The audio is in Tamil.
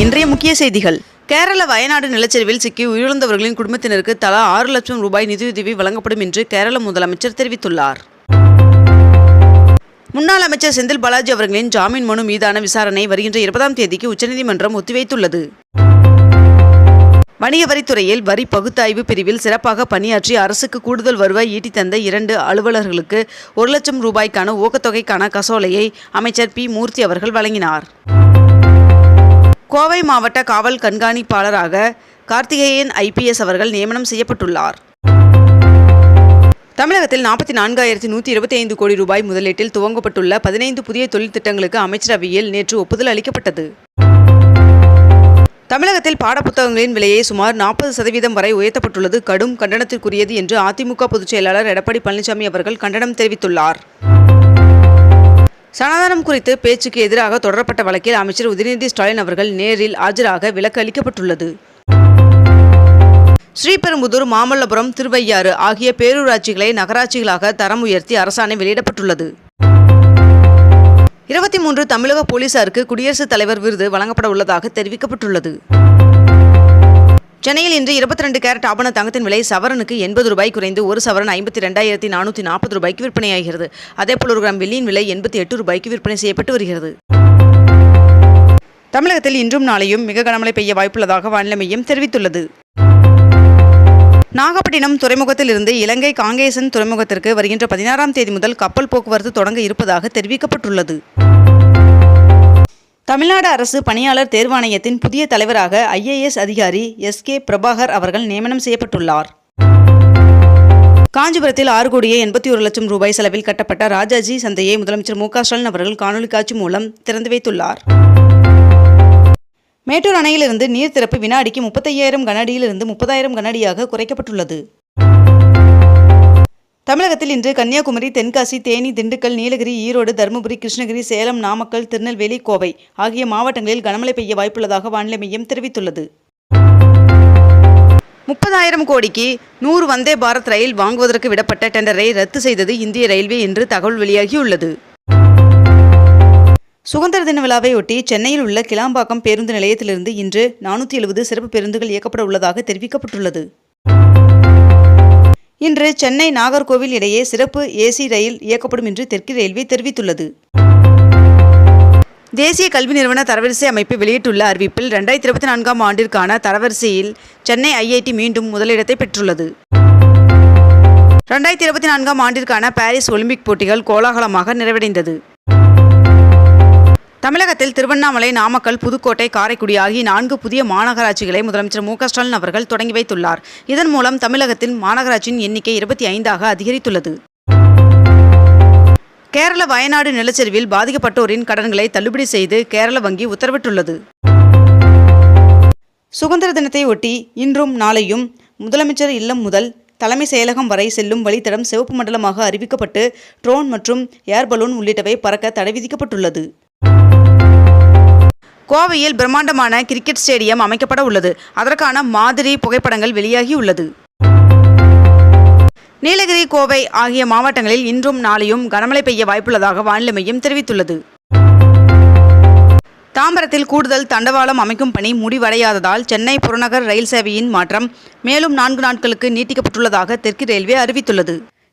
இன்றைய முக்கிய செய்திகள். கேரள வயநாடு நிலச்சரிவில் சிக்கி உயிரிழந்தவர்களின் குடும்பத்தினருக்கு தலா ஆறு லட்சம் ரூபாய் நிதியுதவி வழங்கப்படும் என்று கேரள முதலமைச்சர் தெரிவித்துள்ளார். முன்னாள் அமைச்சர் செந்தில் பாலாஜி அவர்களின் ஜாமீன் மனு மீதான விசாரணை வருகின்ற இருபதாம் தேதிக்கு உச்சநீதிமன்றம் ஒத்திவைத்துள்ளது. வணிக வரித்துறையில் வரி பகுத்தாய்வு பிரிவில் சிறப்பாக பணியாற்றி அரசுக்கு கூடுதல் வருவாய் ஈட்டி தந்த இரண்டு அலுவலர்களுக்கு ஒரு லட்சம் ரூபாய்க்கான ஊக்கத்தொகைக்கான கசோலையை அமைச்சர் பி மூர்த்தி அவர்கள் வழங்கினார். கோவை மாவட்ட காவல் கண்காணிப்பாளராக கார்த்திகேயன் ஐபிஎஸ் அவர்கள் நியமனம் செய்யப்பட்டுள்ளார். தமிழகத்தில் நாற்பத்தி நான்காயிரத்தி நூற்றி இருபத்தி ஐந்து கோடி ரூபாய் முதலீட்டில் துவங்கப்பட்டுள்ள பதினைந்து புதிய தொழில் திட்டங்களுக்கு அமைச்சரவையில் நேற்று ஒப்புதல் அளிக்கப்பட்டது. தமிழகத்தில் பாடப்புத்தகங்களின் விலையை சுமார் நாற்பது சதவீதம் வரை உயர்த்தப்பட்டுள்ளது. கடும் கண்டனத்திற்குரியது என்று அதிமுக பொதுச் செயலாளர் எடப்பாடி பழனிசாமி அவர்கள் கண்டனம் தெரிவித்துள்ளார். சனாதனம் குறித்து பேச்சுக்கு எதிராக தொடரப்பட்ட வழக்கில் அமைச்சர் உதயநிதி ஸ்டாலின் அவர்கள் நேரில் ஆஜராக விலக்கு அளிக்கப்பட்டுள்ளது. ஸ்ரீபெரும்புதூர் மாமல்லபுரம் திருவையாறு ஆகிய பேரூராட்சிகளை நகராட்சிகளாக தரம் உயர்த்தி அரசாணை வெளியிடப்பட்டுள்ளது. இருபத்தி மூன்று தமிழக போலீசாருக்கு குடியரசுத் தலைவர் விருது வழங்கப்பட உள்ளதாக தெரிவிக்கப்பட்டுள்ளது. சென்னையில் இன்று இருபத்தி ரெண்டு கேரட் ஆபண தங்கத்தின் விலை சவரனுக்கு எண்பது ரூபாய் குறைந்து ஒரு சவரன் ஐம்பத்தி ரெண்டாயிரத்தி நானூற்றி நாற்பது ரூபாய்க்கு விற்பனையாகிறது. அதேபோல் ஒரு கிராம் வெள்ளியின் விலை எண்பத்தி எட்டு ரூபாய்க்கு விற்பனை செய்யப்பட்டு வருகிறது. தமிழகத்தில் இன்றும் நாளையும் மிக கனமழை பெய்ய வாய்ப்புள்ளதாக வானிலை மையம் தெரிவித்துள்ளது. நாகப்பட்டினம் துறைமுகத்தில் இருந்து இலங்கை காங்கேசன் துறைமுகத்திற்கு வருகின்ற பதினாறாம் தேதி முதல் கப்பல் போக்குவரத்து தொடங்க இருப்பதாக தெரிவிக்கப்பட்டுள்ளது. தமிழ்நாடு அரசு பணியாளர் தேர்வாணையத்தின் புதிய தலைவராக ஐஏஎஸ் அதிகாரி எஸ் கே பிரபாகர் அவர்கள் நியமனம் செய்யப்பட்டுள்ளார். காஞ்சிபுரத்தில் ஆறு கோடியே எண்பத்தி ஒரு லட்சம் ரூபாய் செலவில் கட்டப்பட்ட ராஜாஜி சந்தையை முதலமைச்சர் மு க ஸ்டாலின் அவர்கள் காணொலி காட்சி மூலம் திறந்து வைத்துள்ளார். மேட்டூர் அணையிலிருந்து நீர் திறப்பு வினாடிக்கு முப்பத்தையாயிரம் கனஅடியிலிருந்து முப்பதாயிரம் கனஅடியாக குறைக்கப்பட்டுள்ளது. தமிழகத்தில் இன்று கன்னியாகுமரி தென்காசி தேனி திண்டுக்கல் நீலகிரி ஈரோடு தருமபுரி கிருஷ்ணகிரி சேலம் நாமக்கல் திருநெல்வேலி கோவை ஆகிய மாவட்டங்களில் கனமழை பெய்ய வாய்ப்புள்ளதாக வானிலை மையம் தெரிவித்துள்ளது. முப்பதாயிரம் கோடிக்கு நூறு வந்தே பாரத் ரயில் வாங்குவதற்கு விடப்பட்ட டெண்டரை ரத்து செய்தது இந்திய ரயில்வே என்று தகவல் வெளியாகியுள்ளது. சுதந்திர தின விழாவையொட்டி சென்னையில் உள்ள கிளாம்பாக்கம் பேருந்து நிலையத்திலிருந்து இன்று நானூற்றி எழுபது சிறப்பு பேருந்துகள் இயக்கப்பட உள்ளதாக தெரிவிக்கப்பட்டுள்ளது. இன்று சென்னை நாகர்கோவில் இடையே சிறப்பு ஏசி ரயில் இயக்கப்படும் என்று தெற்கு ரயில்வே தெரிவித்துள்ளது. தேசிய கல்வி நிறுவன தரவரிசை அமைப்பு வெளியிட்டுள்ள அறிவிப்பில் ரெண்டாயிரத்தி இருபத்தி நான்காம் ஆண்டிற்கான தரவரிசையில் சென்னை ஐஐடி மீண்டும் முதலிடத்தை பெற்றுள்ளது. ரெண்டாயிரத்தி இருபத்தி நான்காம் ஆண்டிற்கான பாரிஸ் ஒலிம்பிக் போட்டிகள் கோலாகலமாக நிறைவடைந்தது. தமிழகத்தில் திருவண்ணாமலை நாமக்கல் புதுக்கோட்டை காரைக்குடி ஆகிய நான்கு புதிய மாநகராட்சிகளை முதலமைச்சர் மு ஸ்டாலின் அவர்கள் தொடங்கி வைத்துள்ளார். இதன் மூலம் தமிழகத்தில் மாநகராட்சியின் எண்ணிக்கை இருபத்தி ஐந்தாக அதிகரித்துள்ளது. கேரள வயநாடு நிலச்சரிவில் பாதிக்கப்பட்டோரின் கடன்களை தள்ளுபடி செய்து கேரள வங்கி உத்தரவிட்டுள்ளது. சுதந்திர தினத்தை ஒட்டி இன்றும் நாளையும் முதலமைச்சர் இல்லம் முதல் தலைமை செயலகம் வரை செல்லும் வழித்தடம் சிவப்பு மண்டலமாக அறிவிக்கப்பட்டு ட்ரோன் மற்றும் ஏர் பலூன் உள்ளிட்டவை பறக்க தடை விதிக்கப்பட்டுள்ளது. கோவையில் பிரம்மாண்டமான கிரிக்கெட் ஸ்டேடியம் அமைக்கப்பட உள்ளது. அதற்கான மாதிரி புகைப்படங்கள் வெளியாகியுள்ளது நீலகிரி கோவை ஆகிய மாவட்டங்களில் இன்றும் நாளையும் கனமழை பெய்ய வாய்ப்புள்ளதாக வானிலை மையம் தெரிவித்துள்ளது. தாம்பரத்தில் கூடுதல் தண்டவாளம் அமைக்கும் பணி முடிவடையாததால் சென்னை புறநகர் ரயில் சேவையின் மாற்றம் மேலும் நான்கு நாட்களுக்கு நீட்டிக்கப்பட்டுள்ளதாக தெற்கு ரயில்வே அறிவித்துள்ளது.